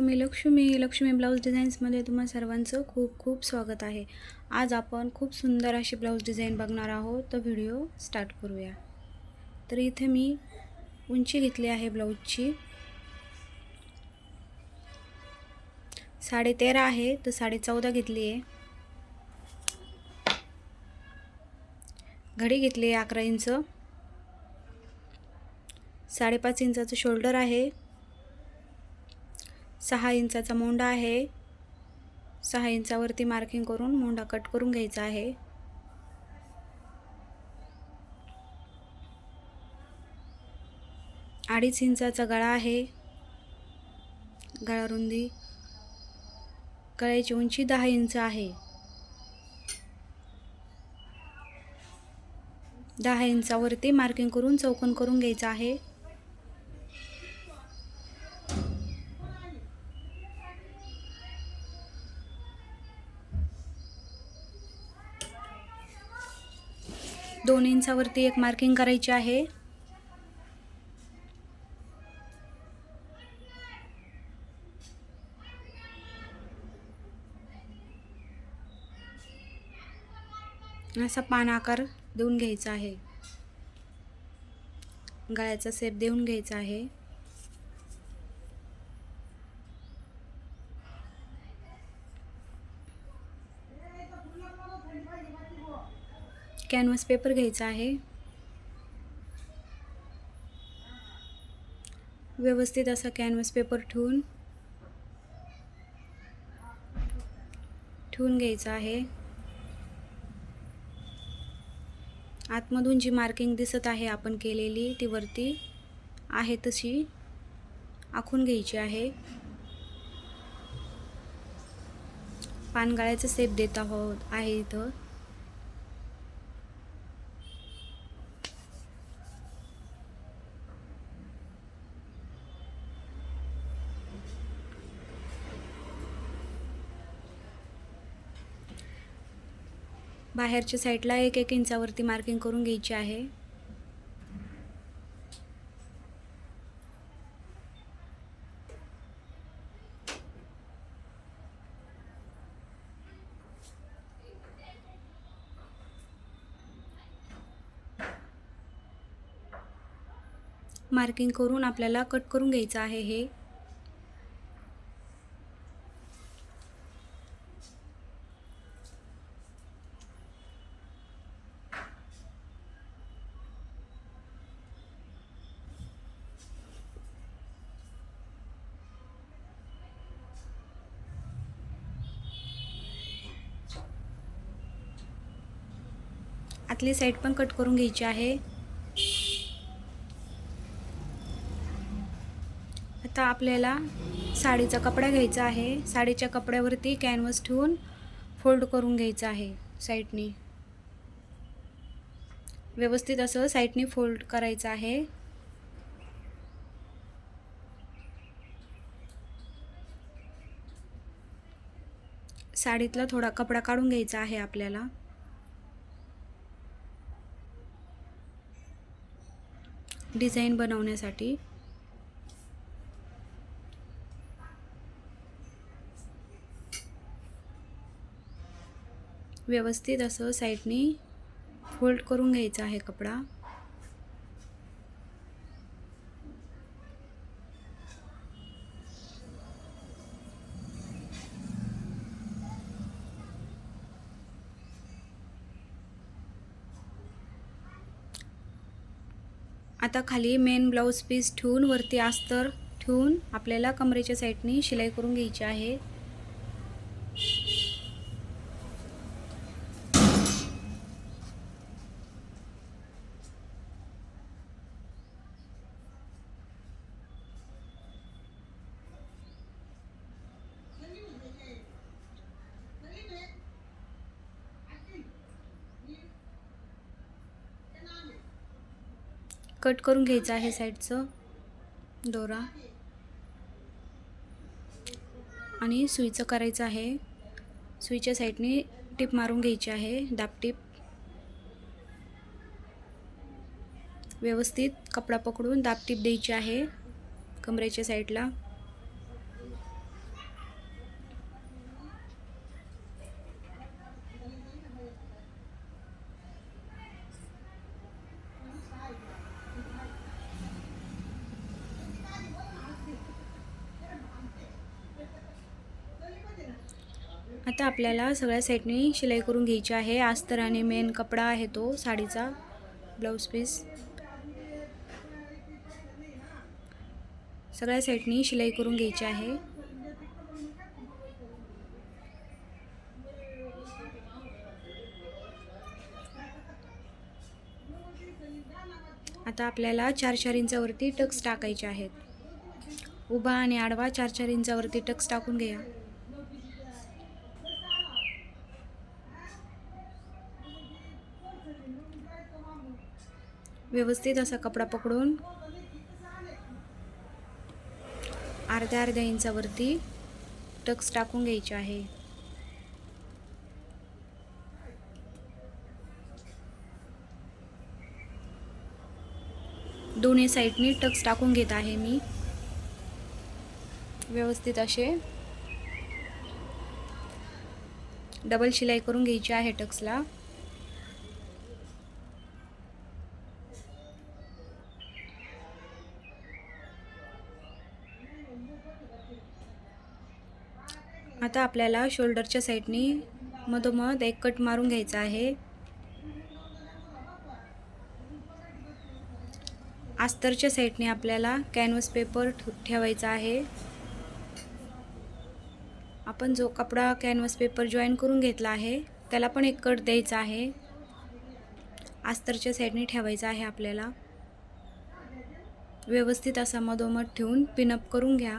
मी Lakshmi Lakshmi blouse डिझाईन्समध्ये तुम्हा सर्वांचं खूप खूप स्वागत आहे. आज आपण खूप सुंदर अशी ब्लाऊज डिझाईन बघणार आहोत. तर व्हिडिओ स्टार्ट करूया. तर इथे मी उंची घेतली आहे ब्लाऊजची. साडे तेरा आहे तर साडे चौदा घेतली आहे. घडी घेतली आहे अकरा इंच. साडेपाच इंचाचं शोल्डर आहे. सहा इंचाचा मोंडा आहे. सहा इंचावरती मार्किंग करून मोंडा कट करून घ्यायचा आहे. अडीच इंचाचा गळा आहे. गळा रुंदी गळ्याची उंची दहा इंच आहे. दहा इंचावरती मार्किंग करून चौकन करून घ्यायचं आहे. दोन इंचावरती एक मार्किंग करायची आहे. असा पान आकार देऊन घ्यायचा आहे. गळ्याचा सेप देऊन घ्यायचा आहे. कॅनव्हास पेपर घ्यायचा आहे. व्यवस्थित असा कॅनव्हास पेपर ठेवून ठेवून घ्यायचा आहे. आतमधून जी मार्किंग दिसत आहे आपण केलेली ती वरती आहे तशी आखून घ्यायची आहे. पानगाळ्याचं सेप देत आहोत आहे इथं. बाहेरच्या साईडला एक एक इंचावरती मार्किंग करून घ्यायची आहे. मार्किंग करून आपल्याला कट करून घ्यायचं आहे हे. आतली साईड पण कट करून घ्यायची आहे. आता आपल्याला साडीचा कपडा घ्यायचा आहे. साडीच्या कपड्यावरती कॅनव्हस ठेवून फोल्ड करून घ्यायचं आहे साईडनी व्यवस्थित असं साईडनी फोल्ड करायचं आहे. साडीतला थोडा कपडा काढून घ्यायचा आहे आपल्याला. डिझाईन बनवण्यासाठी. व्यवस्थित असं साईडनी फोल्ड करून घ्यायचा आहे कपडा. आता खाली मेन ब्लाऊज पीस ठेवून वरती अस्तर ठेवून आपल्याला कमरेच्या साईडनी शिलाई करून घ्यायची आहे. कट करून घ्यायचं आहे साईडचं. दोरा. आणि सुईचं करायचं आहे. सुईच्या साईडने टीप मारून घ्यायची आहे. दाबटीप व्यवस्थित कपडा पकडून दाबटीप द्यायची आहे कमरेच्या साईडला. आता आपल्याला सगळ्या साईडनी शिलाई करून घ्यायची आहे. अस्तर आणि मेन कपडा आहे तो साडीचा ब्लाऊज पीस सगळ्या साईडनी शिलाई करून घ्यायची आहे. आता आपल्याला चार चार इंचावरती टक्स टाकायचे आहेत. उभा आणि आडवा चार चार इंचावरती टक्स टाकून घ्या. व्यवस्थित असा कपडा पकडून अर्ध्या अर्ध्या इंचावरती टक्स टाकून घ्यायचे आहे. दोन्ही साईडनी टक्स टाकून घेत आहे मी. व्यवस्थित असे डबल शिलाई करून घ्यायची आहे टक्सला. आता आपल्याला शोल्डरच्या साईडनी मधोमध एक कट मारून घ्यायचा आहे. आस्तरच्या साईडने आपल्याला कॅनव्हस पेपर ठेवायचा आहे. आपण जो कपडा कॅनव्हस पेपर जॉईन करून घेतला आहे त्याला पण एक कट द्यायचा आहे. आस्तरच्या साईडने ठेवायचा आहे आपल्याला. व्यवस्थित असा मधोमध ठेवून पिनअप करून घ्या.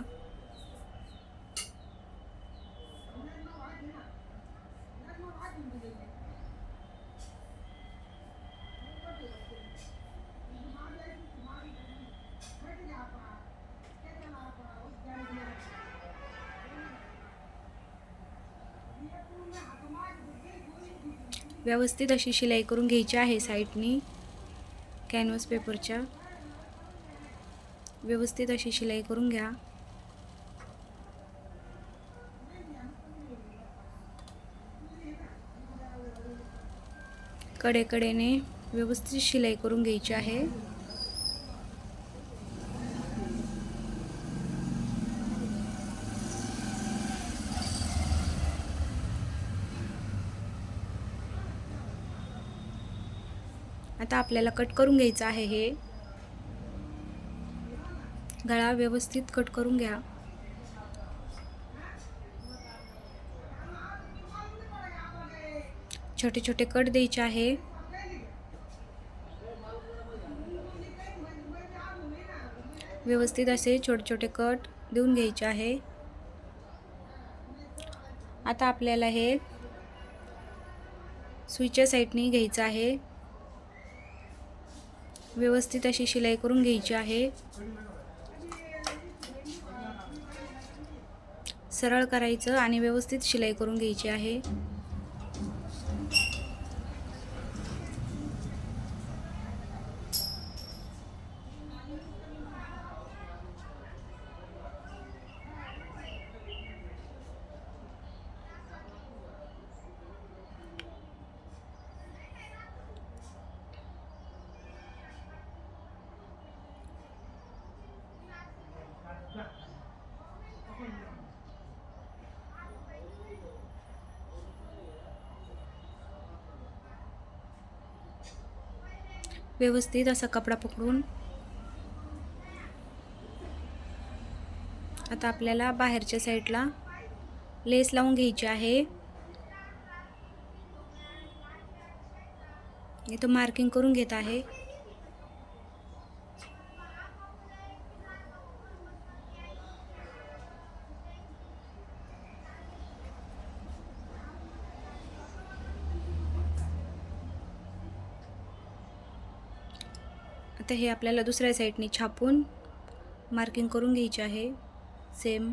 व्यवस्थित अशी शिलाई करून घ्यायची आहे साईडनी. कॅनव्हस पेपरच्या. व्यवस्थित अशी शिलाई करून घ्या. कडेकडेने व्यवस्थित शिलाई करून घ्यायची आहे. आता आपल्याला कट करून घ्यायचं आहे हे. गळा व्यवस्थित कट करून घ्या. छोटे छोटे कट द्यायचे आहे. व्यवस्थित असे छोटे छोटे कट देऊन घ्यायचे आहे. आता आपल्याला हे सुईच्या साईडने घ्यायचं आहे. व्यवस्थित अशी शिलाई करून घ्यायची आहे. सरळ करायचं आणि व्यवस्थित शिलाई करून घ्यायची आहे. व्यवस्थित असा कपडा पकडून. आता आपल्याला बाहेरच्या साईडला लेस लावून घ्यायची आहे. इथं मार्किंग करून घेत आहे. आता हे आपल्याला दुसऱ्या साईडने छापून मार्किंग करून घ्यायची आहे. सेम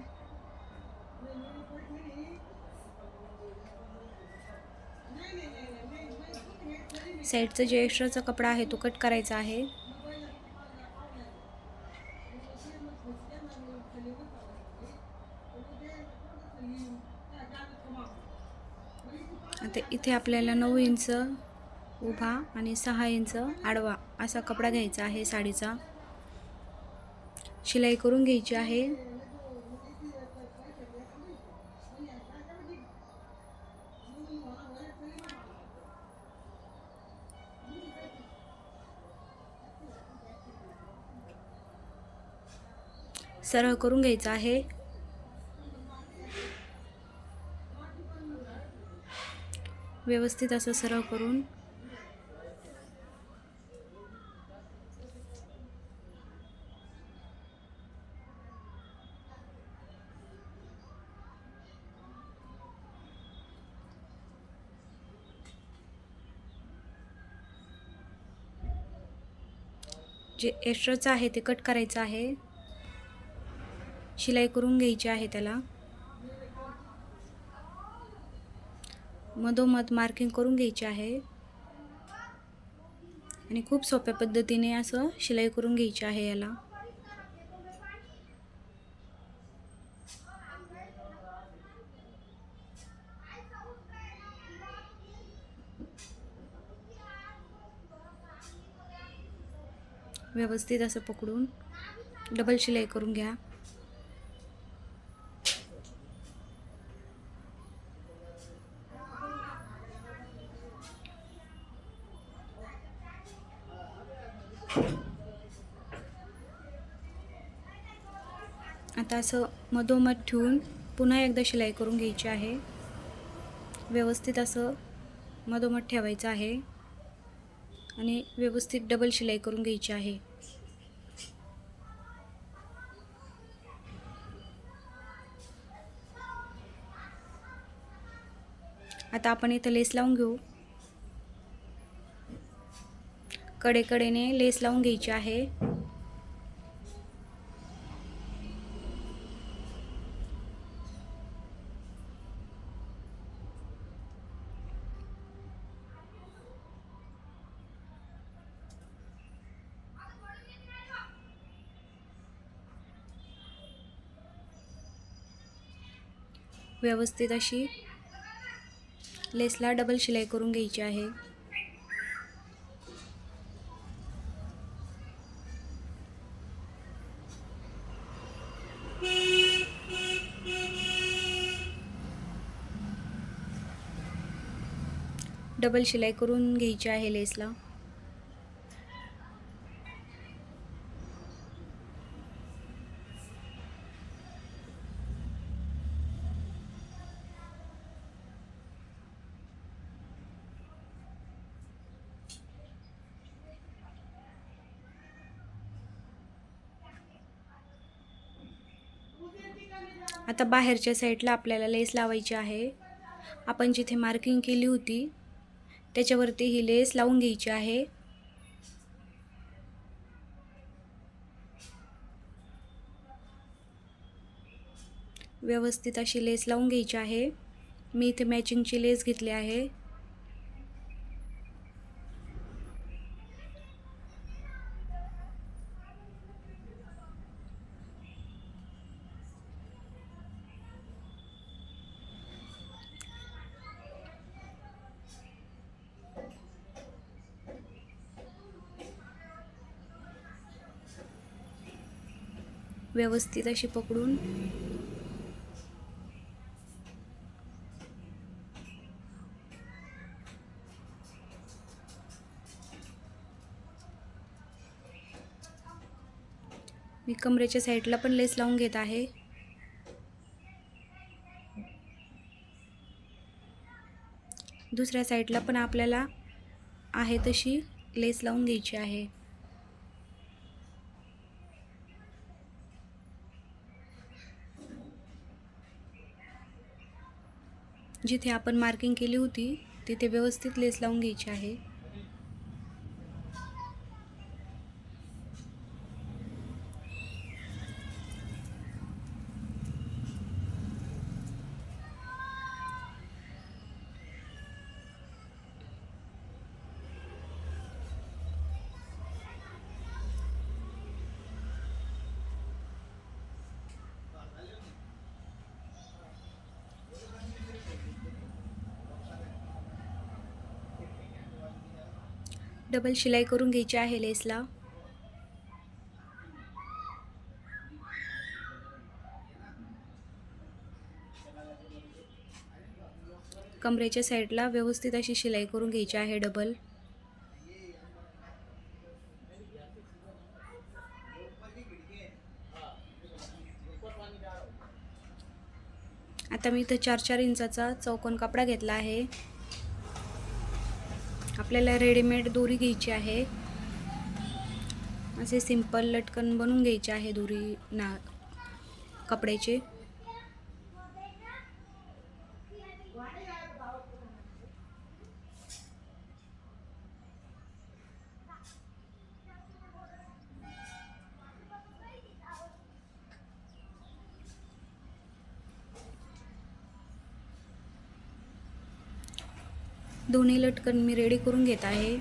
साईडचं जे एक्स्ट्राचा कपडा आहे तो कट करायचा आहे. आता इथे आपल्याला नऊ इंच उभा आणि सहा इंच आडवा असा कपडा घ्यायचा आहे साडीचा. शिलाई करून घ्यायची आहे. सरळ करून घ्यायचा आहे. व्यवस्थित असं सरळ करून जे एक्स्ट्राचं आहे ते कट करायचं आहे. शिलाई करून घ्यायची आहे त्याला. मधोमध मार्किंग करून घ्यायची आहे. आणि खूप सोप्या पद्धतीने असं शिलाई करून घ्यायची आहे याला. व्यवस्थित असं पकडून डबल शिलाई करून घ्या. आता असं मधोमध ठेवून पुन्हा एकदा शिलाई करून घ्यायची आहे. व्यवस्थित असं मधोमध ठेवायचं आहे. आणि व्यवस्थित डबल शिलाई करून घ्यायची आहे. आता आपण इथं लेस लावून घेऊ. कडेकडेने लेस लावून घ्यायची आहे. व्यवस्थित अशी लेसला डबल शिलाई करून घ्यायची आहे. डबल शिलाई करून घ्यायची आहे लेसला. आता बाहेरच्या साईडला आपल्याला लेस लावायची आहे. आपण जिथे मार्किंग केली होती त्याच्यावरती ही लेस लावून घ्यायची आहे. व्यवस्थित अशी लेस लावून घ्यायची आहे. मी इथे मॅचिंगची लेस घेतली आहे. व्यवस्थित अशी पकडून मी कमरेच्या साईडला पण लेस लावून घेत आहे. दुसऱ्या साईडला पण आपल्याला आहे तशी लेस लावून घ्यायची आहे. जिथे आपण मार्किंग केली होती तिथे व्यवस्थित लेस लावून घ्यायची आहे. डबल शिलाई करून घ्यायची आहे लेसला. कमरेच्या साईडला व्यवस्थित अशी शिलाई करून घ्यायची आहे डबल. आता मी इथं चार चार इंचाचा चौकोन कपडा घेतला आहे. आपल्याला रेडीमेड दोरी घ्यायची आहे. असे सिंपल लटकन बनवून घ्यायचे आहे दोरी ना कपड्याचे. दोन्ही लटकन मी रेडी करून घेत आहे.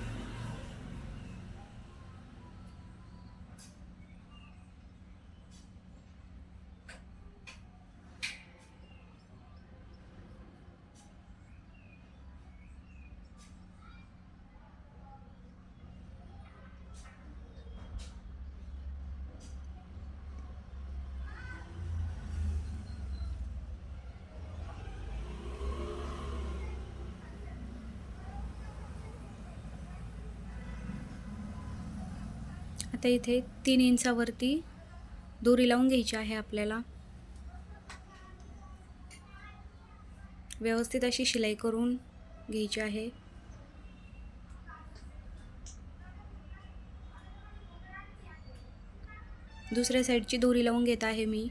आता इथे तीन इंचावरती दोरी लावून घ्यायची आहे आपल्याला. व्यवस्थित अशी शिलाई करून घ्यायची आहे. दुसऱ्या साईडची दोरी लावून घेत आहे मी.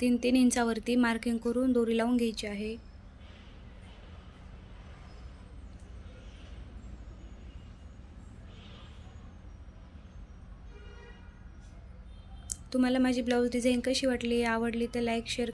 तीन तीन इंचावरती मार्किंग करून दोरी लावून घ्यायची आहे. तुम्हाला माझी ब्लाऊज डिझाईन कशी वाटली आवडली तर लाईक शेअर